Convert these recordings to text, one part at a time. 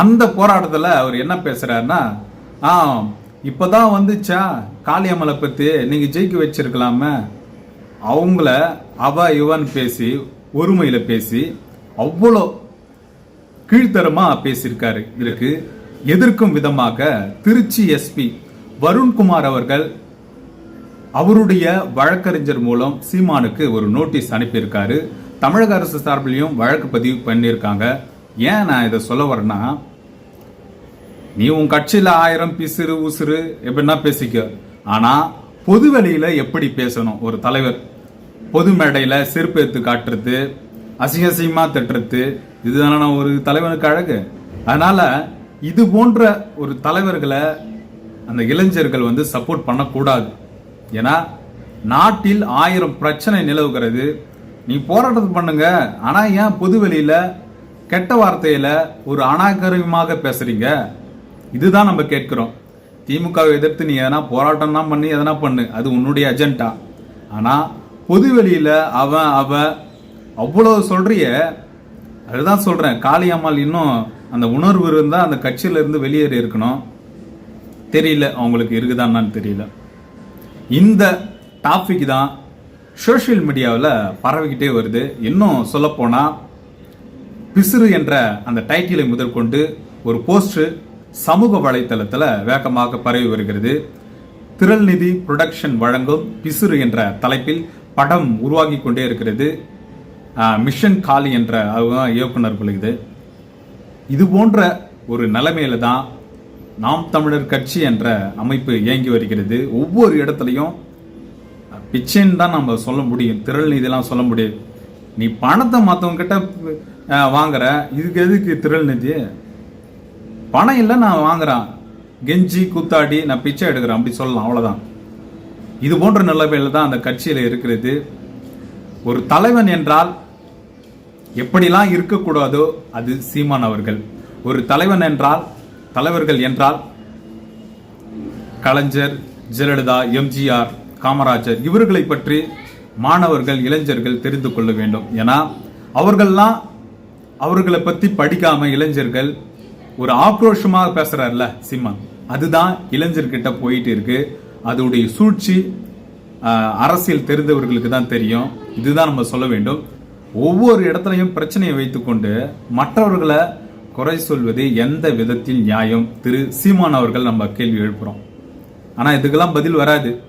அந்த போராட்டத்தில் அவர் என்ன பேசுகிறாருன்னா ஆ இப்போதான் வந்துச்சா? காளியம்மலை பற்றி நீங்கள் ஜெயிக்க வச்சிருக்கலாமே. அவங்கள அவ இவன் பேசி ஒருமையில் பேசி அவ்வளோ கீழ்த்தரமாக பேசியிருக்காரு. இருக்கு எதிர்க்கும் விதமாக திருச்சி எஸ்பி வருண்குமார் அவர்கள் அவருடைய வழக்கறிஞர் மூலம் சீமானுக்கு ஒரு நோட்டீஸ் அனுப்பியிருக்காரு. தமிழக அரசு சார்பிலையும் வழக்கு பதிவு பண்ணியிருக்காங்க. ஏன் நான் இதை சொல்ல வரேன்னா நீ உன் கட்சியில் ஆயிரம் பிசுறு உசுறு எப்படின்னா பேசிக்க. ஆனால் பொது வழியில் எப்படி பேசணும்? ஒரு தலைவர் பொது மேடையில் செருப்பு எடுத்து காட்டுறது அசிங்க அசிங்கமாக திட்டுறது இதுதான ஒரு தலைவனுக்கு அழகு. அதனால் இது போன்ற ஒரு தலைவர்களை அந்த இளைஞர்கள் வந்து சப்போர்ட் பண்ணக்கூடாது. ஏன்னா நாட்டில் ஆயிரம் பிரச்சனை நிலவுகிறது. நீ போராட்டத்தை பண்ணுங்க. ஆனால் ஏன் பொது வழியில் கெட்ட வார்த்தையில் ஒரு அனாகரியமாக பேசுகிறீங்க இதுதான் நம்ம கேட்குறோம். திமுகவை எதிர்த்து நீ எதனா போராட்டம் தான் பண்ணி எதனா பண்ணு. அது உன்னுடைய அஜெண்டா ஆனால் பொதுவெளியில் அவன் அவ அவ்வளோ சொல்கிறிய அதுதான் சொல்கிறேன் காளியம்மாள் இன்னும் அந்த உணர்வு இருந்தால் அந்த கட்சியில இருந்து வெளியேறி இருக்கணும். தெரியல அவங்களுக்கு இருக்குதான்னு தெரியல. இந்த டாபிக் தான் சோஷியல் மீடியாவில் பரவிக்கிட்டே வருது. இன்னும் சொல்லப்போனால் பிசிறு என்ற அந்த டைட்டிலை முதற்கொண்டு ஒரு போஸ்ட் சமூக வலைத்தளத்தில் வேகமாக பரவி வருகிறது. திரள்நிதி புரொடக்ஷன் வழங்கும் பிசிறு என்ற தலைப்பில் படம் உருவாகி கொண்டே இருக்கிறது. மிஷன் காலி என்ற அவங்க இயக்குனர் இது. இது போன்ற ஒரு நிலைமையில தான் நாம் தமிழர் கட்சி என்ற அமைப்பு இயங்கி வருகிறது. ஒவ்வொரு இடத்துலையும் பிச்சைன்னு தான் நம்ம சொல்ல முடியும். திரள் நிதிலாம் சொல்ல முடியும் நீ பணத்தை மற்றவங்க கிட்ட வாங்குற இதுக்கு எதுக்கு திரள் நிதி? பணம் இல்லை நான் வாங்குறேன். கெஞ்சி கூத்தாடி நான் பிச்சை எடுக்கிறேன். அப்படி சொல்லலாம். அவ்வளோதான் இது போன்ற நிலைமையில் தான் அந்த கட்சியில் இருக்கிறது. ஒரு தலைவன் என்றால் எப்படிலாம் இருக்கக்கூடாதோ அது சீமான் அவர்கள். ஒரு தலைவன் என்றால் தலைவர்கள் என்றால் கலைஞர் ஜெயலலிதா எம்ஜிஆர் காமராஜர் இவர்களை பற்றி மாணவர்கள் இளைஞர்கள் தெரிந்து கொள்ள வேண்டும். ஏன்னா அவர்கள்லாம் அவர்களை பத்தி படிக்காம இளைஞர்கள் ஒரு ஆக்ரோஷமாக பேசுறாருல சிம்மன். அதுதான் இளைஞர்கிட்ட போயிட்டு இருக்கு. அதோடைய சூழ்ச்சி அரசியல் தெரிந்தவர்களுக்கு தான் தெரியும். இதுதான் நம்ம சொல்ல வேண்டும். ஒவ்வொரு இடத்துலையும் பிரச்சனையை வைத்துக்கொண்டு மற்றவர்களை குறை சொல்வது எந்த விதத்தில் நியாயம்? திரு சீமான் அவர்கள் நம்ம கேள்வி எழுப்புறோம். ஆனா இதுக்கெல்லாம் பதில் வராது.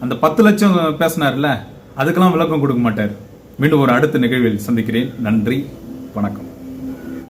அந்த பத்து லட்சம் பேசினார்ல அதுக்கெல்லாம் விளக்கம் கொடுக்க மாட்டார். மீண்டும் ஒரு அடுத்த நிகழ்வில் சந்திக்கிறேன். நன்றி. வணக்கம்